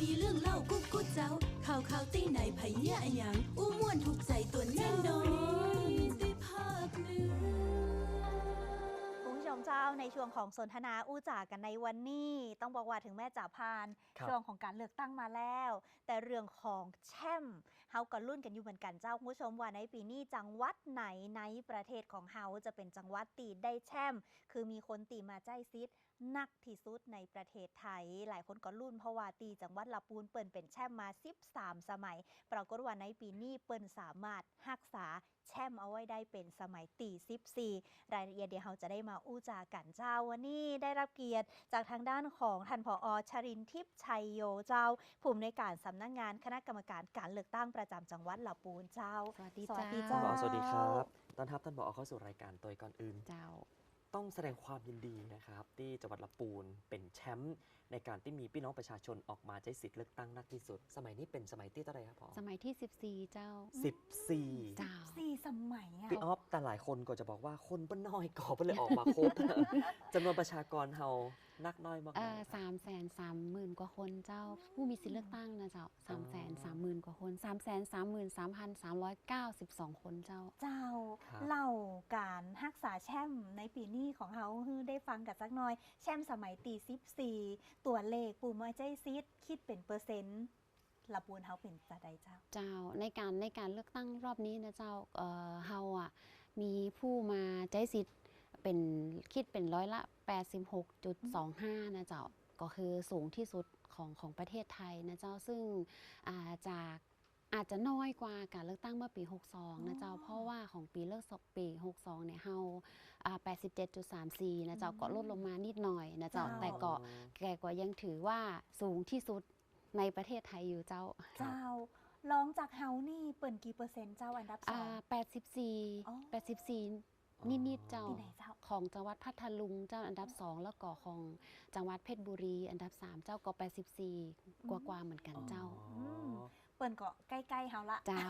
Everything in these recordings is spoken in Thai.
มีเรื่องเล่ากุ๊กกุ๊กเจ้า ข่าวข่าวตีไหนไผเหี้ยอะหยังอู้ม่วนถูกใจตัวแน่นอนได้ภาคเหนือคุณผู้ชมเจ้าในช่วงของสนทนาอู้จ่ากันในวันนี้ ต้องบอกว่าถึงแม้จ่าพานครับช่วงของการเลือกตั้งมาแล้ว แต่เรื่องของแช่มเฮาก็รุ่นกันอยู่เหมือนกันเจ้าคุณผู้ชมว่าในปีนี้จังหวัดไหนในประเทศของเฮาจะเป็นจังหวัดตีได้แช่มคือมีคนตีมาใจซิด นักที่สุดในประเทศไทย หลายคนก็รุ่นเพราะว่าตีจังหวัดลำปูนเปิ่นเป็นแช่มมา 13 สมัย ปรากฏว่าในปีนี้เปิ่นสามารถรักษาแช่มเอาไว้ได้เป็นสมัยตี14รายละเอียดเดี๋ยวเราจะได้มาอู้จากันเจ้าวันนี้ได้รับเกียรติจากทางด้านของท่านผอชรินทร์ทิพย์ชัยโยเจ้า ผู้อำนวยการสำนักงานคณะกรรมการการเลือกตั้งประจำจังหวัดลำปูนเจ้า สวัสดีสวัสดีเจ้าเจ้าท่านผอสวัสดีครับ ต้อนรับท่านผอเข้าสู่รายการตัวก่อนอื่นเจ้า ต้องแสดงความยินดีนะครับที่จังหวัดลำปูนเป็นแชมป์ในการที่มีพี่น้องประชาชนออกมาใช้สิทธิ์เลือกตั้งนักที่สุด สมัยนี้เป็นสมัยที่เท่าไหร่ครับผอสมัยที่ 14 เจ้าสิบสี่เจ้า สี่สมัยอะ พี่ออฟแต่หลายคนก็จะบอกว่าคนบ้านน้อยก่อเพิ่นเลยออกมาครบจำนวนประชากรเฮา นักน้อยมากเอ่อๆสามแสนสามหมื่นกว่าคนเจ้า ผู้มีสิทธิ์เลือกตั้งนะเจ้าสามแสนสามหมื่นกว่าคนสามแสนสามหมื่นสามพันสามร้อยเก้าสิบสองคนเจ้า เจ้าครับเล่าการรักษาแช่มในปีนี้ของเขาคือได้ฟังกันสักหน่อย แช่มสมัยตีสิบสี่ตัวเลขปูมอใจซิดคิดเป็นเปอร์เซ็นต์ละปูนเขาเป็นจะใดเจ้า เจ้าในการในการเลือกตั้งรอบนี้นะเจ้าเอ่อเฮาอะมีผู้มาใจสิทธิ์ เป็นคิดเป็นร้อยละ 86.25 นะเจ้า ก็คือสูงที่สุดของของประเทศไทยนะเจ้าซึ่งอ่าจากอาจจะน้อยกว่าการเลือกตั้งเมื่อปี 62 นะเจ้าอ๋อเพราะว่าของปีเลือกปี 62 เนี่ยเฮาอ่า87.34 นะเจ้าก็ลดลงมานิดหน่อยนะเจ้าเจ้าแต่ก็แกก็ยังถือว่าสูงที่สุดในประเทศไทยอยู่เจ้า เจ้าลองจากเฮานี่เปิ่นกี่เปอร์เซ็นต์เจ้าอันดับสอ่องา84อ๋อ84 นิดๆเจ้า ที่ไหนเจ้า ของจังหวัดพัทลุงเจ้าอันดับ2แล้วก็ของจังหวัดเพชรบุรี อันดับ3เจ้าก็84กว่าๆเหมือนกันเจ้า อ๋อเปิ่นก็ใกล้ๆเฮาละเจ้า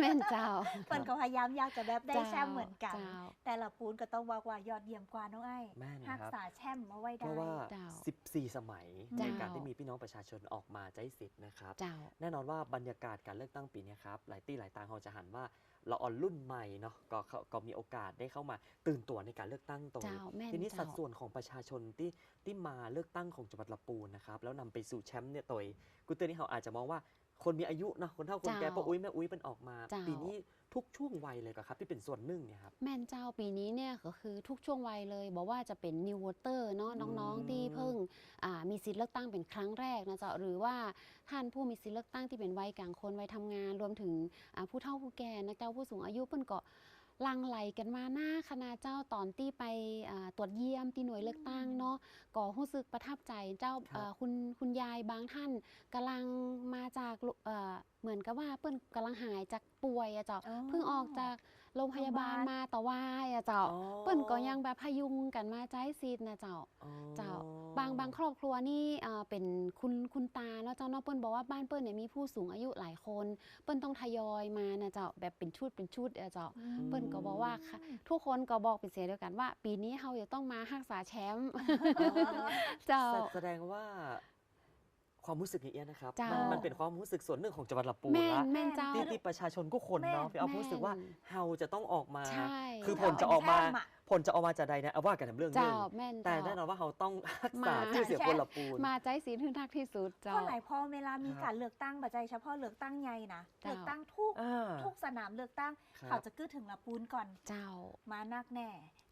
แม่นเจ้าเปิ่นก็พยายามอยากจะแบบได้เจ้าแช่มเหมือนกันเจ้าแต่ละปูนก็ต้องบอกว่ายอดเยี่ยมกว่าน้องไอ้แม่นรักครับษาแช่มเอาไว้เพได้ราะว่าเจ้า14 สมัยเจ้าในการที่มีพี่น้องประชาชนออกมาใช้สิทธิ์นะครับเจ้าแน่นอนว่าบรรยากาศการเลือกตั้งปีนี้ครับหลายที่หลายตางเขาจะหันว่าเราอ่อนรุ่นใหม่เนาะก็ก็ก็มีโอกาสได้เข้ามาตื่นตัวในการเลือกตั้งตรงนี้เจ้าแม่นทีนี้เจ้าสัดส่วนของประชาชนที่ที่มาเลือกตั้งของจังหวัดลำปูนนะครับแล้วนำไปสู่แชมป์เนี่ยตัวกูเตือนที่เขาอาจจะมองว่า คนมีอายุเนาะคนเฒ่าคนแก่เจ้าป้าอุ้ยแม่อุ้ยเป็นออกมาเจ้าปีนี้ทุกช่วงวัยเลยก็ครับที่เป็นส่วนหนึ่งเนี่ยครับแม่นเจ้าปีนี้เนี่ยก็คือทุกช่วงวัยเลยบอกว่าจะเป็น new voter เนาะน้องอืมๆที่เพิ่งอ่ามีสิทธิ์เลือกตั้งเป็นครั้งแรกนะเจ้าหรือว่าท่านผู้มีสิทธิ์เลือกตั้งที่เป็นวัยกลางคนวัยทำงาน รวมถึงอ่าผู้เฒ่าผู้แก่นะเจ้าผู้สูงอายุเพิ่นก็ลังไหลกันมาหน้าคณะเจ้าตอนที่ไปอ่าตรวจเยี่ยมที่หน่วยเลือกตั้งเนาะก็รู้สึกประทับใจเจ้าครับอ่าคุณคุณยายบางท่านกำลังมาจากโร เอ่อเหมือนกับว่าเปิ้นกำลังหายจากป่วยอะเจ้าอ๋อเพิ่งออกจากโรงพยาบาลโรงพยาบาลมาต่อว่าอะเจ้าอ๋อ เปิ้นก็ยังแบบพยุงกันมาใจซีดนะเจ้าอ๋อเจ้าบางบางครอบครัวนี่เอ่อเป็นคุณคุณตาเนาะเจ้าเนาะเปิ้นบอกว่าบ้านเปิ้นเนี่ยมีผู้สูงอายุหลายคน เปิ้นต้องทยอยมานะเจ้าแบบเป็นชุดเป็นชุดอะเจ้า เปิ้นก็บอกว่าค่ะ ทุกคนก็บอกเป็นเสียงเดียวกันว่า ปีนี้เฮาจะต้องมารักษาแชมป์ เจ้า แสแสดงว่า ความรู้สึกอย่างเงี้ยนะครับเจ้ามัมั นมันเป็นความรู้สึกส่วนหนึ่งของจังหวัดลำปูนแม่นละแม่นเจ้า ที่ที่ประชาชนทุกคนเนาะแม่น พี่เอารู้สึกว่าแม่นเฮาจะต้องออกมา ใช่ คือผลจะออกมาแช่มอะ ผลจะออกมาจากใดนะเอาว่ากันทำเรื่องหนึเจ้างแม่นแต่เจ้า แน่นอนว่าเราต้องรักษามา ชื่อเสียงคนลำปูน มาใจสีถึงทักที่สุดเพเจ้า ราะหลายพ่อเวลามีครับการเลือกตั้งบัจใจเฉพาะเลือกตั้งใหญ่นะเจ้า เลือกตั้งทุกอ่าทุกสนามเลือกตั้งครับ เขาจะกึ้ถึงละปูนก่อนเจ้า มานักแน่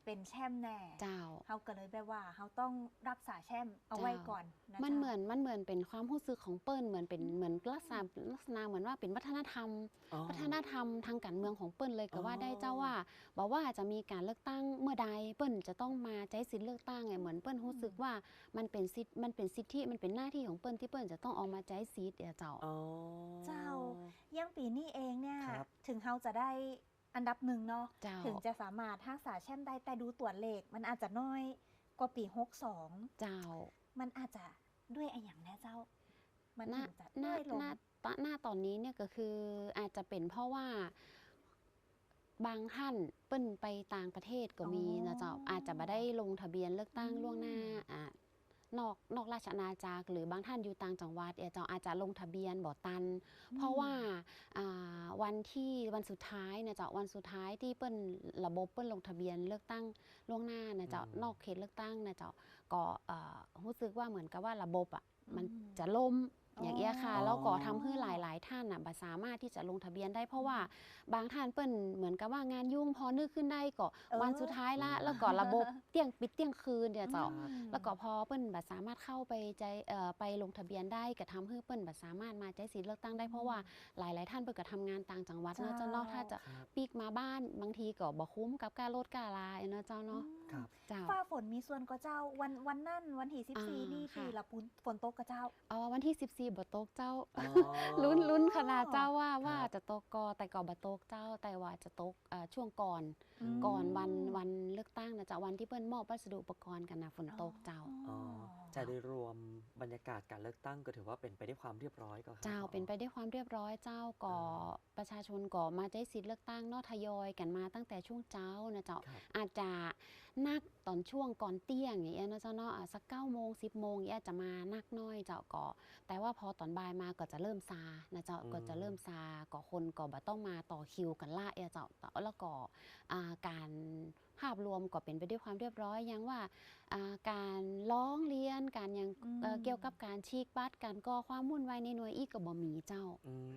เป็นแช่มแน่ เจ้าเขาก็เลยแบบว่าเขาต้องรักษาแช่มเอาไว้ก่อนนะมันจ๊ะเหมือนมันเหมือนเป็นความรู้สึกของเปิ้ลเหมือนเป็นเหมือนลักษณะลักษณะเหมือนว่าเป็นวัฒนธรรมอ๋อวัฒนธรรมทางการเมืองของเปิ้ลเลยก็อ๋อว่าได้เจ้าว่าบอกว่าจะมีการเลือกตั้งเมื่อใดเปิ้ลจะต้องมาใช้สิทธิ์เลือกตั้งไงเหมือนเปิ้ลรู้สึกว่ามันเป็นสิทธิ์มันเป็นสิทธิมันเป็นหน้าที่ของเปิ้ลที่เปิ้ลจะต้องออกมาใช้สิทธิ์เจ้าอ๋อเจ้าย่างปีนี้เองเนี่ยครับถึงเขาจะได้ อันดับหนึ่งเนาะเจ้าถึงจะสามารถรักษาแช่มได้แต่ดูตัวเลขมันอาจจะน้อยกว่าปี62เจ้า มันอาจจะด้วยอะไรอย่างแน่เจ้า มันหน้าถึงจะหน้าน้อยลงหน้าตหน้าตอนนี้เนี่ยก็คืออาจจะเป็นเพราะว่าบางท่านเปิ้นไปต่างประเทศก็มีอ๋อนะเจ้าอาจจะมาได้ลงทะเบียนเลือกตั้งอืมล่วงหน้าอะ นอกนอกราชอาณาจักร หรือบางท่านอยู่ต่างจังหวัดเอ่อเจ้าอาจจะลงทะเบียนบ่ตัน เพราะว่าอ่าวันที่วันสุดท้ายเนี่ยเจ้าวันสุดท้ายที่เปิ้นระบบเปิ้นลงทะเบียนเลือกตั้งล่วงหน้านะเจ้าอืมนอกเขตเลือกตั้งนะเจ้าก็เอ่อรู้สึกว่าเหมือนกับว่าระบบอะมันอืมจะล่ม อย่างเงี้ยค่ะอ๋อแล้วก็ทำให้หลาย ๆ ท่านอะบ่สามารถที่จะลงทะเบียนได้เพราะว่าบางท่านเปิ้นเหมือนกับว่างานยุ่งพอนึกขึ้นได้ก็เออวันสุดท้ายละแล้วก็ระบบเที่ยงปิดเที่ยงคืนเนี่ยเจ้าอืมแล้วก็พอเปิ้นแบบสามารถเข้าไปใจเอ่อไปลงทะเบียนได้ก็ทำให้เปิ้นแบบสามารถมาใช้สิทธิ์เลือกตั้งได้เพราะว่าหลาย ๆ ท่านเปิ้นก็ทำงานต่างจังหวัดเนาะเจ้าเจ้าเนาะถ้าจะครับปีกมาบ้านบางทีก็บ่คุ้มกับการลดการลาเนาะเจ้าเนาะครับเจ้า ฟ้าฝนมีส่วนก็เจ้าวันวันนั่นวันที่อ่า14นี่ค่ะที่ละปุนฝนตกก็เจ้า เอ๋อวันที่ 14บ่ตกเจ้า อ๋อ ลุ้นลุ้นขนาดเจ้าว่าครับว่าจะตกกอแต่ก็บ่ตกเจ้า แต่ว่าจะตกเอ่อช่วงก่อนอืม ก่อนวันวันเลือกตั้งนะเจ้าวันที่เปิ้นมอบวัสดุอุปกรณ์กันนะฝนตกเจ้า อ๋อจะโดยรวมบรรยากาศการเลือกตั้งก็ถือว่าเป็นไปด้วยความเรียบร้อยก็ครับ เจ้าเป็นไปได้วยความเรียบร้อยเจ้าก่อประชาชนก่อมาใช้สิทธิ์เลือกตั้งเนอทยอยกันมาตั้งแต่ช่วงเช้านะเจ้าครับอาจจะ นักตอนช่วงก่อนเตี้ยงอย่างเงี้ยนะเจ้าเนาะอะสักเก้าโมงสิบโมงอย่างเงี้ยจะมานักน้อยเจ้าก่อแต่ว่าพอตอนบ่ายมาก็จะเริ่มซานะเจ้าอืมก็จะเริ่มซาก่อคนก็บ่ต้องมาต่อคิวกันล่าเอยเจ้าแล้วก็อ่าการภาพรวมก็เป็นไปด้วยความเรียบร้อยอยังว่าอ่าการร้องเรียนการยังเอ่ออืมเกี่ยวกับการชีกบัตรการก่อความวุ่นวายในหน่วยอีกก็บ่มีเจ้าอืม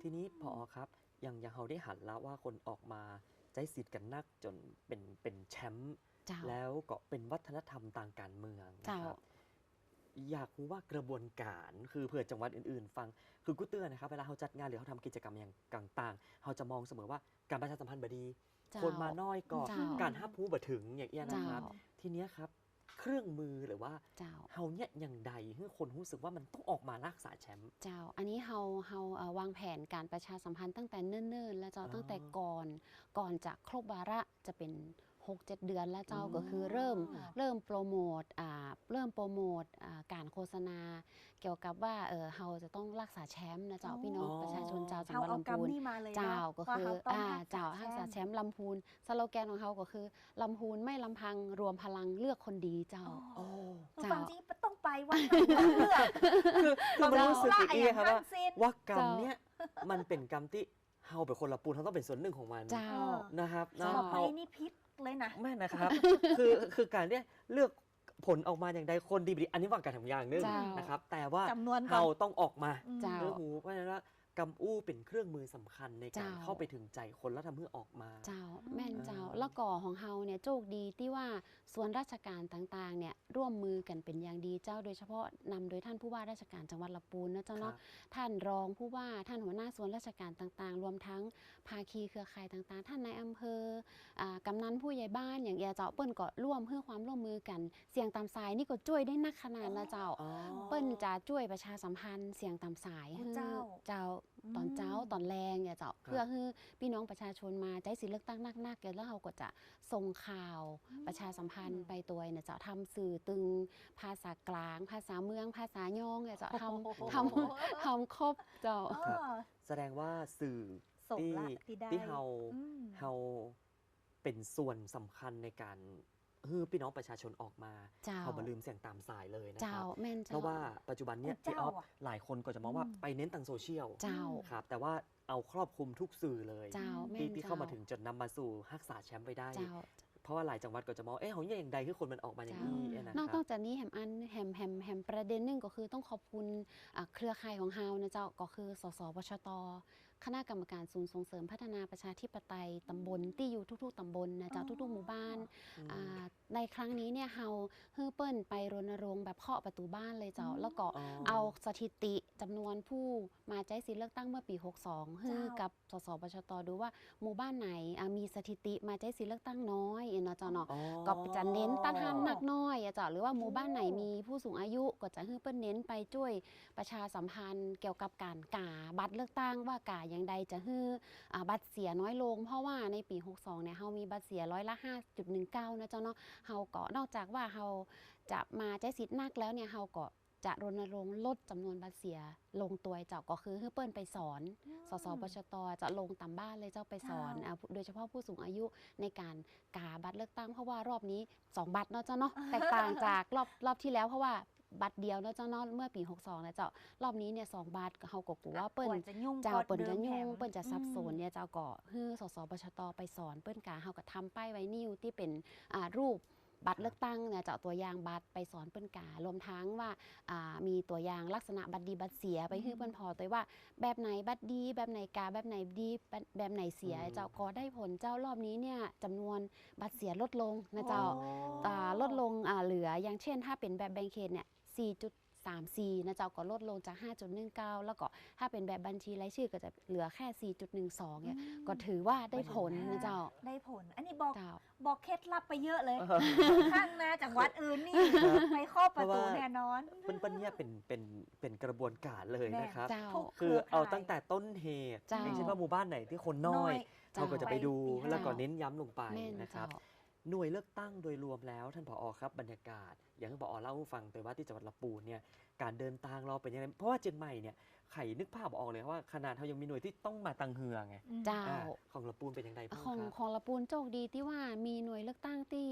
ทีนี้พอครับ อย่างอย่างเราได้หันแล้วว่าคนออกมาใจสิทธิ์กันนักจนเป็นเป็นแชมป์เจ้าแล้วก็เป็นวัฒนธรรมทางการเมืองนะเจ้าครับอยากรู้ว่ากระบวนการคือเผื่อจังหวัดอื่นๆ ฟังคือกูเตือนนะครับเวลาเขาจัดงานหรือเขาทำกิจกรรมอย่างต่างๆเขาจะมองเสมอว่าการประชาสัมพันธ์บดีเจ้าคนมาน้อยก็เจ้าการห้าผู้บ่ถึงอย่างเงี้ยนะเจ้าครับ ทีเนี้ยครับ เครื่องมือหรือว่าเจ้าเฮาเนี่ยอย่างใดให้คนรู้สึกว่ามันต้องออกมารักษาแชมป์เจ้า อันนี้เฮาเฮาเอ่อวางแผนการประชาสัมพันธ์ตั้งแต่เนิ่นๆ แล้วเจ้าอ๋อตั้งแต่ก่อนก่อนจะครบวาระจะเป็น 6-7 เดือนแล้วเจ้าอืมก็คือเริ่มเริ่มโปรโมทอ่าเริ่มโปรโมทอ่าการโฆษณา เกี่ยวกับว่าเออเฮาจะต้องรักษาแชมป์นะเจ้าอ๋อพี่น้องประชาชนเจ้าจังเฮาหวัดเอาลำกรรมพูนนี่มาเลยนะเจ้าก็ว่าคือเฮาต้องอ่ารักษเจ้ารักษาแชแชมป์มป์ลำพูนสโลแกนของเขาก็คือลำพูนไม่ลำพังรวมพลังเลือกคนดีเจ้าโอ้คือเจ้าฟังจริงต้องไปวันไหนต้องเลือกคือคือมันรู้สึกว่าอีกอย่างครับทั้ว่างสิ้นว่ากรรมเจ้าเนี่ยมันเป็นกรรมที่เฮาเป็นคนละปูนเขาต้องเป็นส่วนหนึ่งของมันเจ้านะครับเจ้านะต่อไปเฮานี่พิษ เลยนะแม่นะครับ คือคือการเนี่ยเลือกผลออกมาอย่างใดคนดีบดีอันนี้ว่าการทำอย่างหนึงเจ้านนะครับ แต่ว่าจำนวนก่อน เราต้องออกมาเจ้าเรื่องหูเพราะฉะนั้นว่า กำอู้เป็นเครื่องมือสำคัญในการเจ้าเข้าไปถึงใจคนแล้วทำให้ออกมา เจ้าแม่นเจ้าอ่าแล้วก็ของเฮาเนี่ยโชคดีที่ว่าส่วนราชการต่างๆเนี่ยร่วมมือกันเป็นอย่างดีเจ้าโดยเฉพาะนำโดยท่านผู้ว่าราชการจังหวัดลำพูนนะเจ้าครัเนาะบท่านรองผู้ว่าท่านหัวหน้าส่วนราชการต่างๆ รวมทั้งภาคีเครือข่ายต่างๆ ท่านนายอำเภออ่ากำนันผู้ใหญ่บ้านอย่างเงี้ยเจ้าเปิ้นก็ร่วมเพื่อความร่วมมือกันเสียงตามสายนี่ก็ช่วยได้นักขนาดนะเจ้าอ๋อเปิ้นจะช่วยประชาสัมพันธ์เสียงตามสายโอ้ให้เจ้าเจ้าตอนเจ้าตอนแรงเนี่ยเจ้าเพื่อให้พี่น้องประชาชนมาใจสิทธิ์เลือกตั้งนักๆกันแล้วเราก็จะส่งข่าวประชาสัมพันธ์ไปตัวเนี่ยเจ้าทำสื่อตึงภาษากลาง ภาษาเมืองภาษาย่องเนี่ยเจ้าทำทำทำครบเจ้าอ๋อครับแสดงว่าสื่อสมละที่ได้ที่เฮาอืมเฮาเป็นส่วนสำคัญในการ ฮือพี่น้องประชาชนออกมาเจ้า เขามาลืมเสียงตามสายเลยนะคเจ้ารับ แม่นเพเจ้าราะว่าปัจจุบันเนี่ยเจ้าพี่ออฟอะหลายคนก็จะมองว่าอืมไปเน้นทางโซเชียลเจ้า ครับแต่ว่าเอาครอบคลุมทุกสื่อเลยเจ้าแม่ที่นที่เจ้าเข้ามาถึงจนนำมาสู่รักษาแชมป์ไปได้ เจ้า เพราะว่าหลายจังหวัดก็จะมองเอ๊ะเขาเนี่ยอย่างใดคือคนมันออกมาอย่างนี้นะนอกครับจากนี้แฮมอันแฮมแฮมแฮมประเด็นหนึ่งก็คือต้องขอบคุณอ่าเครือข่ายของเฮานะเจ้าก็คือสสวชต คณะกรรมการศูนย์ส่งเสริมพัฒนาประชาธิปไตยตำบลที่อยู่ทุก ๆตำบลนะเจ้าทุกๆหมู่บ้านอืมาในครั้งนี้เนี่ยเฮาฮือเปิ้นไปรณรงค์แบบเคาะประตูบ้านเลยเจ้าอืมแล้วก็อ๋อเอาสถิติจำนวนผู้มาใช้สิทธิ์เลือกตั้งเมื่อปี 62ฮือเจ้ากับสสปชตดูว่าหมู่บ้านไหนอ่ามีสถิติมาใช้สิทธิ์เลือกตั้งน้อยเนาะเจ้าเนาะอ๋อก็จะเน้นตั้งหันนักน้อยอะเจ้าหรือว่าหมู่บ้านไหนมีผู้สูงอายุก็จะให้เปิ้นเน้นไปช่วยประชาสัมพันธ์เกี่ยวกับการกาบัตรเลือกตั้งว่ากาอย่างใดจะให้อ่าบัตรเสียน้อยลง เพราะว่าในปี 62เนี่ยเฮามีบัตรเสียร้อยละ 5.19นะเจ้าเนาะเฮาก็นอกจากว่าเฮาจะมาใช้สิทธิ์นักแล้วเนี่ยเฮาก็จะรณรงค์ลดจำนวนบัตรเสียลงตัวเจ้าก็คือให้เปิ้นไปสอน สสปชตจะลงตามบ้านเลยเจ้าไปสอนเจ้าอ่าโดยเฉพาะผู้สูงอายุในการกาบัตรเลือกตั้งเพราะว่ารอบนี้ 2 บัตรเนาะเจ้าเนาะแตกต่างจากรอบรอบที่แล้วเพราะว่า บัตรเดียวเนาะเจ้าเนาะเมื่อปี 62นะเจ้ารอบนี้เนี่ยสองบาทก็เฮาก็กลัวว่าเปิ้กนว่าจะยุ่งเจ้าก็เปิ้นจะดิมยุ่งแถมเปิ้นจะซับซ้อนอืมเนี่ยเจ้าก็ฮื้อสสบชตไปสอนเปิ้นกาเฮาก็ทำป้ายไวนิวที่เป็นอ่ารูปบัตรเลือกตั้งเนี่ยเจ้าตัวอย่างบัตรไปสอนเปิ้นการวมทั้งว่าอ่ามีตัวอย่างลักษณะบัตรดีบัตรเสียไปฮื้อเปิ้นพอตัวว่า แบบไหนบัตรดี แบบไหนกาแบบไหนดีแบบแบบไหนเสียอืมเจ้าก็ได้ผลเจ้ารอบนี้เนี่ยจำนวนบัตรเสียลดลงนะเจ้าโอ้อ่าลดลงอ่าเหลืออย่างเช่น ถ้าเป็นแบบแบงก์เขตเนี่ย 4.34 นะเจ้าก็ลดลงจาก 5.19 แล้วก็ถ้าเป็นแบบบัญชีรายชื่อก็จะเหลือแค่ 4.12เนี่ยก็ถือว่าได้ผลนะเจ้า ได้ผล อันนี้บอกเจ้า บอกเคล็ดลับไปเยอะเลยเออข้างนะจากวัดอื่นนี่ไปครอบประตูเพราะว่าแน่นอน เปิ้นเปิ้นเนี่ยเป็นเป็นเป็นกระบวนการเลยนะครับ เจ้า ทุก คือเครือข่ายเอาตั้งแต่ต้นเหตุเจ้าอย่างเช่นว่าหมู่บ้านไหนที่คนน้อยเจ้าเราก็จะไปดูไปที่แล้วก็ห้าเน้นย้ำลงไปแม่นนะครับ เจ้า หน่วยเลือกตั้งโดยรวมแล้วท่านผอครับบรรยากาศ อย่างที่ผอเล่าให้ฟังไปว่าที่จังหวัดลำปูนเนี่ยการเดินทางเราเป็นยังไงเพราะว่าเจนใหม่เนี่ย ไข่นึกภาพออกเลยว่าขนาดเขายังมีหน่วยที่ต้องมาตังเฮือไงอืมเจ้าอ่าของลำปูนเป็นยังไงบ้างของครับของละปูนโชคดีที่ว่ามีหน่วยเลือกตั้งที่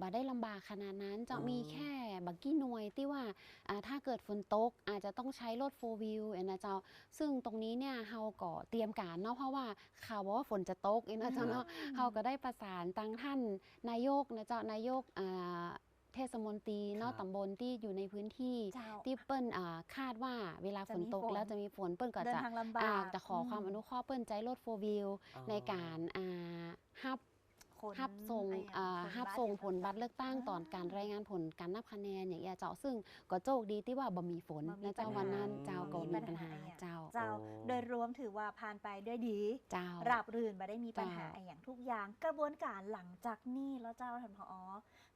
บ่ได้ลำบากขนาดนั้นจะอ๋อมีแค่บักกี้หน่วยที่ว่าอ่าถ้าเกิดฝนตกอาจจะต้องใช้รถโฟวิวนะเจ้า ซึ่งตรงนี้เนี่ยเฮาก็เตรียมการเนาะเพราะว่าข่าวบอกว่าฝนจะตกอีกนะเจ้าเนาะเฮาก็ได้ประสานตังท่านนายกนะเจ้านายกอ่า เทศมนตรีเนาะครับตำบลที่อยู่ในพื้นที่เจ้า ที่เปิ้นอ่าคาดว่าเวลาฝนตกจะมีฝนแล้วจะมีฝนเปิ้นก็เดินจะทางลำบาอ่ากจะขอความอนุเคราะห์เปิ้นใจรถโฟวิวอ๋อในการอ่าฮับ คนฮับส่งไอ้อ่าคนฮับบ้านส่งเนี่ยผลบัตรเลือกตั้งตอนการรายงานผลการนับคะแนนอย่างเงี้ยเจ้าซึ่งก็โชคดีที่ว่าบ่มีฝนบ่มีนะเจ้าปัญหาวันนั้นเจ้าก็บ่มีมีปัปัญญหาหาอย่างเจ้าเจ้าโอ้โดยรวมถือว่าผ่านไปด้วยดี เจ้าราบรื่นมาได้มีปัญหาเจ้าอะไรอย่างทุกอย่างกระบวนการหลังจากนี้แล้วเจ้าท่านผอ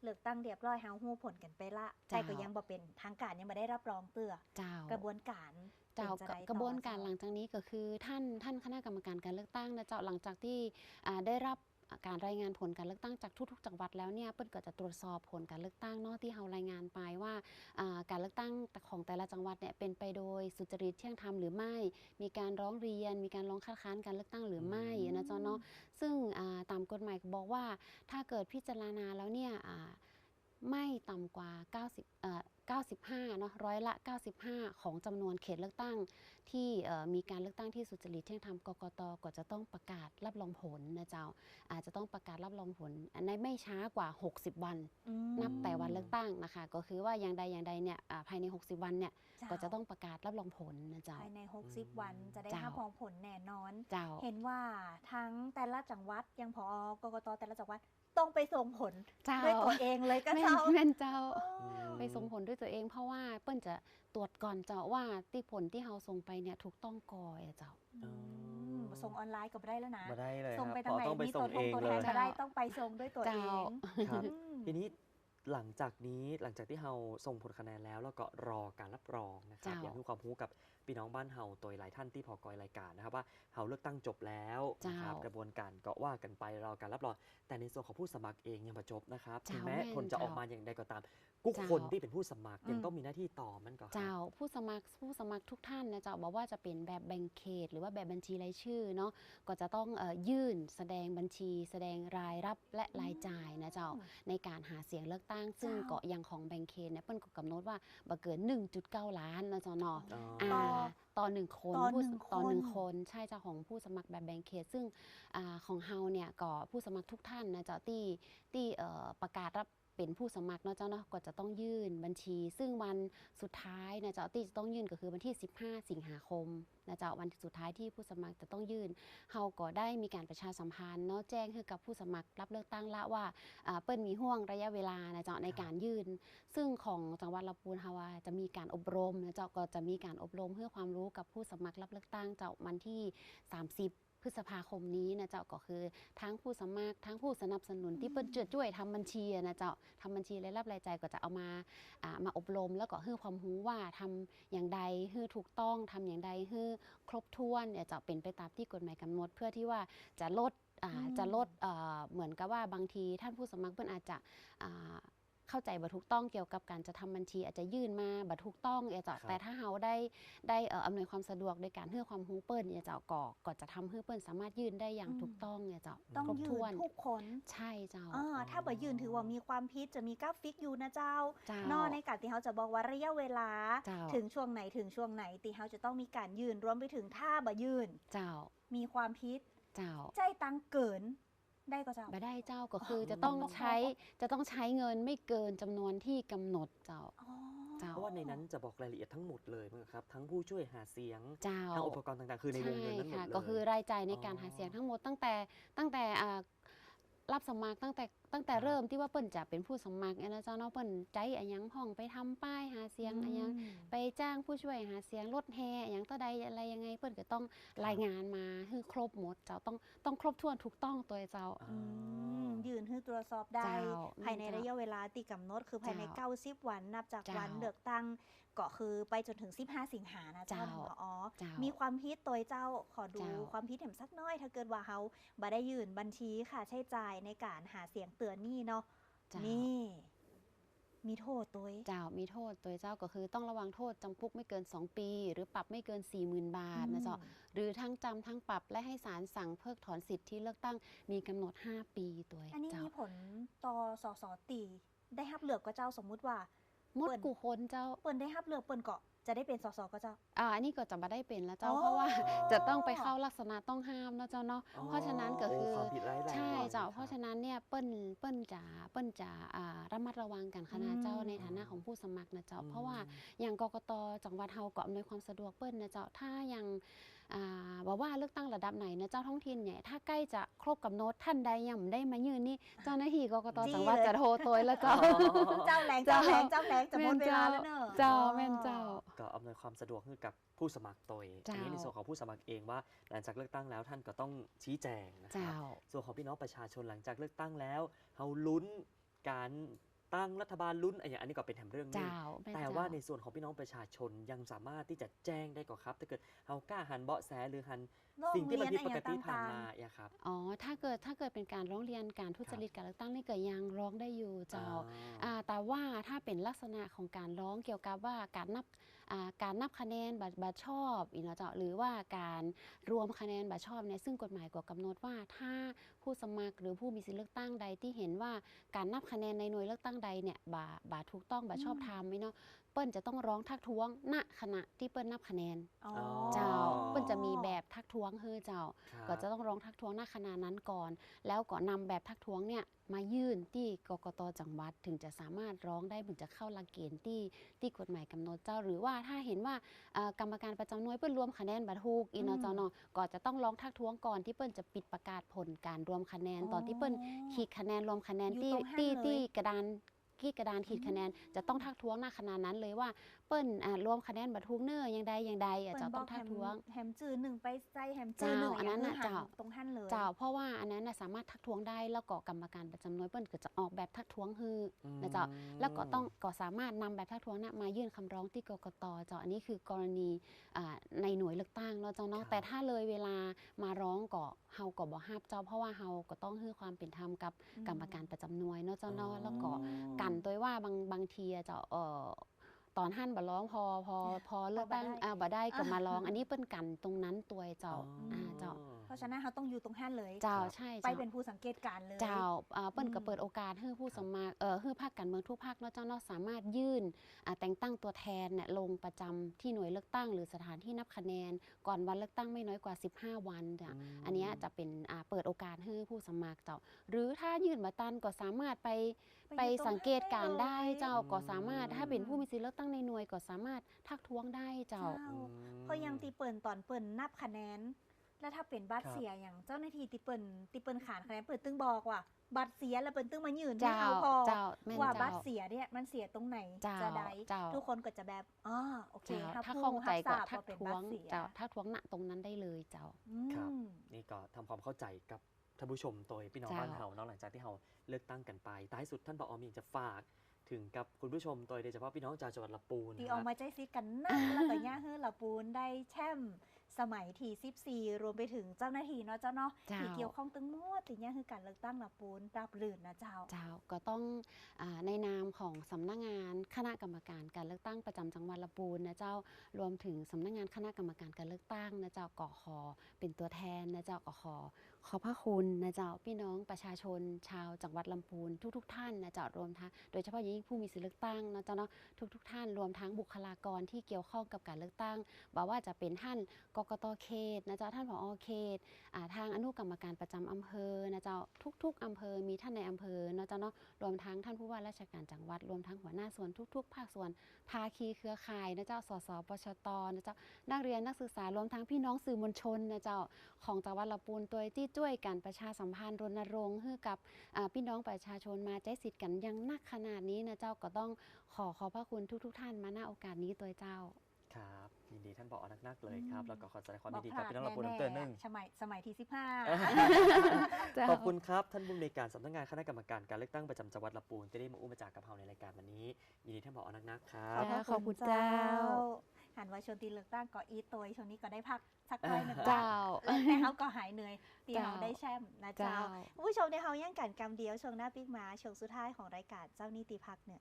เลือกตั้งเรียบร้อยเฮาฮู้ผลกันไปละแต่ก็ยังบ่เป็นทางการยังไม่ได้รับรองเตื้อเจ้ากระบวนการเจ้าเป็นจะได้ต่อกระบวนการเจ้หลังจากนี้ก็คือท่านท่านคณะกรรมการการเลือกตั้งนะเจ้าหลังจากที่อ่าได้รับ การรายงานผลการเลือกตั้งจากทุกๆจังหวัดแล้วเนี่ยเปิ้นก็จะตรวจสอบผลการเลือกตั้งเนาะที่เรารายงานไปว่าการเลือกตั้งของแต่ละจังหวัดเนี่ยเป็นไปโดยสุจริตเที่ยงธรรมหรือไม่ มีการร้องเรียน มีการร้องคัดค้านการเลือกตั้งหรือไม่นะจ้าเนาะซึ่งตามกฎหมายบอกว่าถ้าเกิดพิจารณาแล้วเนี่ยไม่ต่ำกว่า 90 95เนาะร้อยละ 95 ของจำนวนเขตเลือกตั้ง ที่เอ่อมีการเลือกตั้งที่สุจริตเที่ยงธรรมกกตก็จะต้องประกาศรับรองผลนะเจ้า อาจจะต้องประกาศรับรองผลในไม่ช้ากว่า 60 วันอืมนับแต่วันเลือกตั้งนะคะ ก็คือว่าอย่างใดอย่างใดเนี่ยอ่าภายใน 60 วันเนี่ยเจ้าก็จะต้องประกาศรับรองผลนะเจ้าภายใน 60 วันจะได้เจ้ารับรองผลแน่นอนเจ้าเห็นว่าทั้งแต่ละจังหวัดอยังพอกกตแต่ละจังหวัด ต้องไปส่งผลเจ้าด้วยตัวเองเลยก็แม่นเจ้าแม่นเจ้าอ๋อไปส่งผลด้วยตัวเอง เพราะว่าเปิ้นจะตรวจก่อนเจ้าว่าที่ผลที่เราส่งไปเนี่ยถูกต้องก่อยอะเจ้าอืมส่งออนไลน์ก็ไม่ได้แล้วนะมาได้เลยส่งครับไปผทางอไหนต้องไปมีส่ตัวงทเองงตัวเลแทนยก็ได้ต้องไปส่งด้วยตัวเอเจ้างครับอืมทีนี้ หลังจากนี้หลังจากที่เราส่งผลคะแนนแล้ว แล้วก็รอการรับรองนะครับเจ้าอยากให้ความรู้กับพี่น้องบ้านเฮาตัวหลายท่านที่พอกอยรายการนะครับว่าเฮาเลือกตั้งจบแล้วนะครับเจ้ากระบวนการก็ว่ากันไปรอการรับรอง แต่ในส่วนของผู้สมัครเองยังไม่จบนะครับเจ้าถึงแม้แม่นผลจะออกเจ้ามมาอย่างใดก็ตามทุกเจ้าคนที่เป็นผู้สมัครยังอืมต้องมีหน้าที่ต่อมันก็ครับเจ้าผู้สมัครผู้สมัครทุกท่านนะเจ้าบอกว่าจะเป็นแบบแบ่งเขต หรือว่าแบบบัญชีรายชื่อเนาะก็จะต้องเอ่อยื่นแสดงบัญชี แสดงรายรับและรายจ่ายนะเจ้าในการหาเสียงเลือกตั้งซึ่งเจ้าเกาะยังของแบ่งเขตเนี่ยเปิ้นก็กำหนดว่าบ่เกิน 1.9 ล้านนะเจ้าเนาะอ๋ออ่าต่อหนึ่งคนต่อผู้หนึ่งต่อหนึ่งคนคนใช่เจ้าของผู้สมัครแบบแบ่งเขตซึ่งอาของเฮาเนี่ยก็ผู้สมัครทุกท่านนะเจ้าที่ที่เอ่อประกาศรับ เป็นผู้สมัครเนาะเจ้าเนาะก็จะต้องยื่นบัญชี ซึ่งวันสุดท้ายนะเจ้าที่จะต้องยื่นก็คือวันที่ 15 สิงหาคมนะเจ้าวันสุดท้ายที่ผู้สมัครจะต้องยื่นเฮาก็ได้มีการประชาสัมพันธ์เนาะแจ้งให้กับผู้สมัครรับเลือกตั้งละว่าเปิ้นมีห่วงระยะเวลานะเจ้าในการยื่น ซึ่งของจังหวัดลำพูนฮาจะมีการอบรมนะเจ้าก็จะมีการอบรมเพื่อความรู้กับผู้สมัครรับเลือกตั้งเจ้าวันที่ 30 พฤษภาคมนี้นะเจ้าก็คือทั้งผู้สมัครทั้งผู้สนับสนุนที่เปิ้นช่วยช่วยทำบัญชีอะนะเจ้าทำบัญชีรายรับรายจ่ายก็จะเอามาอ่ามาอบรม แล้วก็ให้ความรู้ว่าทำอย่างใดให้ถูกต้องทำอย่างใดให้ครบถ้วนเนี่ยจะเป็นไปตามที่กฎหมายกำหนด เพื่อที่ว่าจะลดอ่าอืมจะลดเอ่อเหมือนกับว่าบางทีท่านผู้สมัครเปิ้นอาจจะอ่า เข้าใจบัถูกต้องเกี่ยวกับการจะทำบัญชี อาจจะยื่นมาบัถูกต้องเอเจ้าครับแต่ถ้าเฮาได้ได้เอ่ออำนวยความสะดวกโดยการเพื่อความรู้เปิ้นเอเจ้าก็ก็จะทำให้เปิ้นสามารถยื่นได้อย่างอืมถูกต้องเอเจ้าต้องครบยืถ้วนนทุกคนใช่เจ้าอ่าถ้าบ่ยืนถือว่ามีความผิดจะมีกราฟิกอยู่นะเจ้าเจ้านอกในการที่เขาจะบอกว่าระยะเวลาเจ้าถึงช่วงไหนถึงช่วงไหนที่เขาจะต้องมีการยืนรวมไปถึงถ้าบ่ยืนเจ้ามีความผิดเจ้าใจตังเกิน ได้ก็เจ้า บ่ได้เจ้าก็คือจะต้องใช้จะต้องใช้เงินไม่เกินจำนวนที่กำหนดเจ้าอ๋อ เจ้าเพราะว่าในนั้นจะบอกรายละเอียดทั้งหมดเลยมั้งครับ ทั้งผู้ช่วยหาเสียงเจ้า ทั้งอุปกรณ์ต่างๆ คือในวงเงินนั้นหมดค่ะเลยก็คือรายจ่ายในการอ๋อหาเสียงทั้งหมดตั้งแต่ตั้งแต่อ่า รับสมัครตั้งแต่ตั้งแต่ครับเริ่มที่ว่าเปิ้นจะเป็นผู้สมัครเนี่ยนะเจ้าเนาะเปิ้นใจอะหยังพ่องไปทำป้ายหาเสียงอะหยังอืมไปจ้างผู้ช่วยหาเสียงรถแห่อะหยังต่อใดอะไรยังไงเปิ้นก็ต้องรายงานมาให้ครบหมดเจ้าต้องต้องครบถ้วนถูกต้องตัวเจ้าอ่าอืม ยืนให้ตรวจสอบได้เจ้าภายในเจ้าระยะเวลาตีกำหนดคือภายในเจ้า90วันนับจากเจ้าวันเลือกตั้งก็คือไปจนถึง 15 สิงหานะเจ้าเจ้าอ๋อเจ้ามีความผิดตัวเจ้าขอดูเจ้าความผิดเห็มสักหน้อย ถ้าเกิดว่าเขาบ่ได้ยืนบัญชีค่ะใช้จ่ายในการหาเสียงเตือนนี่เนาะเจ้านี่ มีโทษตัวเจ้ามีโทษตัวเจ้าก็คือต้องระวังโทษจำคุกไม่เกิน 2 ปี หรือปรับไม่เกิน 40,000 บาทนะเจ้าหรือทั้งจำทั้งปรับและให้ศาลสั่งเพิกถอนสิทธิเลือกตั้งมีกำหนด 5 ปีตัวอันนี้เจ้ามีผลต่อสสตีได้รับเลือกก็เจ้าสมมุติว่าหมดเปิ้นกูคนเจ้าเปิ้นได้รับเลือกเปิ้นก็ จะได้เป็นสสก็เจ้า อ่าอันนี้ก็จะมาได้เป็นแล้วเจ้า อ๋อ เพราะว่าจะต้องไปเข้าลักษณะต้องห้ามเนาะเจ้าเนาะเพราะฉะนั้นก็คือโความผิดร้ายแรงใช่เจ้าลยเพราะฉะนั้นเนี่ยเปิ้นเปิ้นจะเปิ้นจะอ่าระมัดระวังกันคณะเจ้าในฐานะของผู้สมัครนะเจ้า เพราะว่าอย่างกกตจังหวัดเฮาก็อำนวยความสะดวกเปิ้นนะเจ้า ถ้ายังอ่า บอกว่าเลือกตั้งระดับไหนนะเจ้าท้องถิ่นเนี่ยถ้าใกล้จะครบกำหนดท่านใดยังไม่ได้มายืนนี่เจ้าหน้าที่กกตจี้จังหวัดเลยจะโทรตัวแล้วเจ้าเจ้าแรงเจ้าแรงเจ้าแรงจะหมดเวลาแล้วเนอะเจ้าแม่นเจ้าก็อำนวยความสะดวกให้กับผู้สมัครตัวเองเจ้าอันนี้ในส่วนของผู้สมัครเองว่า หลังจากเลือกตั้งแล้วท่านก็ต้องชี้แจงนะครัเจ้าบส่วนของพี่น้องประชาชนหลังจากเลือกตั้งแล้วเขาลุ้นการ ตั้งรัฐบาลลุ้นอะไรอย่างอันนี้ก็เป็นแถมเรื่องหนึงเจ้าม่แต่เจ้ว่าในส่วนของพี่น้องประชาชนยังสามารถที่จะแจ้งได้ก่อนครับ ถ้าเกิดเขากล้าหันเบาะแสหรือหัน โรงสิ่งที่มันผิดปกติเรียนอะไรผ่านมาต่างๆอย่าครับ อ๋อ ถ้าเกิดถ้าเกิดเป็นการร้องเรียนการทุจริตการเลือกตั้งนี่ก็ยังร้องได้อยู่เจ้าอ่าแต่ว่าถ้าเป็นลักษณะของการร้องเกี่ยวกับว่าการนับอ่าการนับคะแนนบัตรบัตรชอบอีกเนาะเจ้าหรือว่าการรวมคะแนนบัตรชอบเนี่ยซึ่งกฎหมายก็กำหนดว่าถ้าผู้สมัครหรือผู้มีสิทธิเลือกตั้งใดที่เห็นว่าการนับคะแนนในหน่วยเลือกตั้งใดเนี่ยบาบาถูกต้องบาชอบธรรมไหมเนาะ เปิ้ลจะต้องร้องทักท้วงณขณะที่เปิ้ลนับคะแนน อ๋อ เจ้าเปิ้ลจะมีแบบทักท้วงเฮ้อเจ้า ครับก็จะต้องร้องทักท้วงหน้าคณะนั้นก่อน แล้วก็นำแบบทักท้วงเนี่ยมายื่นที่กกตจังหวัดถึงจะสามารถร้องได้ถึงจะเข้าหลักเกณฑ์ที่ที่กฎหมายกำหนดเจ้า หรือว่าถ้าเห็นว่าเอ่อกรรมการประจำหน่วยเปิ้ลรวมคะแนนบัตรฮูกอีนอจอนอก็จะต้องร้องทักท้วงก่อนที่เปิ้ลจะปิดประกาศผลการรวมคะแนนตอนที่เปิ้ล ขีดคะแนนรวมคะแนนอยู่ที่ตรงหั่นที่เลย ที่กระดาน ที่กระดานขีดคะแนน จะต้องทักท้วงหน้าคณะนั้นเลยว่าเปิ้ลอ่ารวมคะแนนบัตรฮูกเนอร์ยังใดยังใดอะจะต้องทักท้วงแฮมจือหนึ่งไปใจแฮมจือหนึ่งเจ้าอันนั้นน่ะย่งเจ้าตรงหั่นเลยเจ้าเพราะว่าอันนั้นน่ะสามารถทักท้วงได้แล้วก็กรรมการประจำหน่วยเปิ้ลก็จะออกแบบทักท้วงฮืออนะเจ้าแล้วก็ต้องก็สามารถนำแบบทักท้วงน่ะมายื่นคำร้องที่กกตเจ้าอันนี้คือกรณีอ่าในหน่วยเลือกตั้งเนาะเจ้าเนาะครับแต่ถ้าเลยเวลามาร้องก็เฮาก็บ่ฮับเจ้าเพราะว่าเฮาก็ต้องให้ความเป็นธรรมกับอืมกรรมการประจำหน่วยเนาะเจ้าเนาะแล้วก็อ๋อกันตัวว่าบางบางทีอะเจ้าเอ่อตอนหั่นบ่ร้องพอพอพอเลือกตั้งบ่ได้อ่าบ่ได้ก็อ่ามมาร้อง อันนี้เปิ้นกันตรงนั้นตัวเจ้าอ่าเจ้า เพราะฉะนั้นเขาต้องอยู่ตรงหั่นเลย เจ้าครับใช่ไปเจ้าเป็นผู้สังเกตการณ์เลย เจ้าอ่าเปิ้นก็อืมเปิดโอกาสให้ผู้สมัครเอ่อให้ภาคการเมืองทุกภาคเนาะเจ้าเนาะสามารถยื่นอ่าแต่งตั้งตัวแทนเนี่ยลงประจำที่หน่วยเลือกตั้ง หรือสถานที่นับคะแนน ก่อนวันเลือกตั้งไม่น้อยกว่า 15 วันจ้ะอันเนี้ยจะเป็นอ่าเปิดโอกาสให้ผู้สมัครเจ้า หรือถ้ายื่นมาตันก็สามารถไปไปอยู่ตรสังเกตการณ์ได้หั่นลยเจ้าก็สามารถอืมถ้าเป็นผู้มีสิทธิเลือกตั้งในหน่วยก็สามารถทักท้วงได้เจ้าเจ้าเพราะยังตีเปิลตอนเปิลนับคะแนน แล้วถ้าเป็นบัตรครับเสียอย่างเจ้าหน้าที่ตีเปิลตีเปิลขานคะแนนเปิดตึงบอกว่า บัตรเสียแล้วเปิลตึงมายืนให้เจ้าเขาพอเจ้าแม่นว่าบัเจ้าตรเสียเนี่ยมันเสียตรงไหนเจ้าจะได้เจ้าทุกคนก็จะแบบอ๋อโอเคเจ้าถ้าผู้ข้องใจก็รับททัรากบว่าเป็นท้วบังตรเสียเจ้าทักท้วงณตรงนั้นได้เลยเจ้าอืมครับนี่ก็ทำความเข้าใจกับท่านผู้ชมโดยพี่น้องเจ้าบ้านเฮาเนาะหลังจากที่เฮาเลือกตั้งกันไปท้ายสุดท่านผอมีจะฝากถึงกับคุณผู้ชมโดยโดยเฉพาะพี่น้องชาวจังหวัดลำปูนตีนะออกฮะมาใจซิดกันนั่งแล้วก็ย่าเฮือละปูนได้แช่ม สมัยที่14รวมไปถึงเจ้าหน้าที่เนาะเจ้าเนาะเจ้าที่เกี่ยวข้องตึงหมดติเนี่ยคือการเลือกตั้งละปูนรับลื่นนะเจ้า เจ้าก็ต้องอาในนามของสำนักงานคณะกรรมการการเลือกตั้งประจำจังหวัดลำพูนนะเจ้ารวมถึงสำนักงานคณะกรรมการการเลือกตั้งนะเจ้าก่อขอเป็นตัวแทนนะเจ้าก่อขอขอบพระคุณนะเจ้าพี่น้องประชาชนชาวจังหวัดลำพูนทุกๆทท่านนะเจ้ารวมทั้งโดยเฉพาะอย่างยิ่งผู้มีสิทธิเลือกตั้งนะเจ้าเนาะทุกๆทท่านรวมทั้งบุคลากรที่เกี่ยวข้องกับการเลือกตั้งบอกว่าจะเป็นท่านกกกตเขตนะเจ้าท่านผอเขตทางอนุกรรมการประจำอำเภอนะเจ้าทุก ๆอำเภอมีท่านในอำเภอเนาะเจ้าเนาะรวมทั้งท่านผู้ว่าราชการจังหวัด รวมทั้งหัวหน้าส่วนทุก ๆ ภาคส่วนภาคีเครือข่ายนะเจ้าสสปชตนะเจ้านักเรียนนักศึกษารวมทั้งพี่น้องสื่อมวลชนนะเจ้าของจังหวัดลำพูนตัวที่ช่วยกันประชาสัมพันธ์รณรงค์ให้กับพี่น้องประชาชนมาใจสิทธิ์กันยังนักขนาดนี้นะเจ้าก็ต้องขอขอบพระคุณทุก ๆ ท่านมาณโอกาสนี้ตัวเจ้า ครับยินดีท่านผอนักๆเลยครับอืมแล้วก็ขอแสดงความบยิอนกดีพกับลาดพี่น้องลำพูนแน่น้ำเตือนหนึ่งๆสมัยสมัยที่เจ้าขอบคุณครับท่านผู้อำนวยการสำนักงานคณะกรรมการการเลือกตั้งประจำจังหวัดลำพูนที่ได้มาอุ้มมาจากกับเราในรายการวันนี้ ยินดีท่านผอนักๆครั15บจ้าขอบคุณเจ้า หันว่าชนตีเลือกตั้งก็อีตัวชนนี้ก็ได้พักสักหน่อยหนึ่งเจ้าแต่เขาก็หายเหนื่อยตีเขาได้แช่มนะเจ้าผู้ชมในเฮาย่งกันกำเดียวช่วงหน้าปิ๊กมาช่วงสุดท้ายของรายการเจ้านิตีพักเนี่ย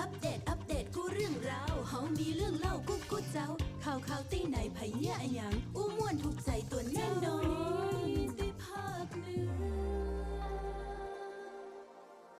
อัปเดตอัปเดตกูเรื่องราวเฮามีเรื่องเล่ากูกูเจ้าข่าวข่าวตีไหนไผเนี่ยอย่างอู้ม่วนถูกใจตัวแน่นอนติพักหนึ่ง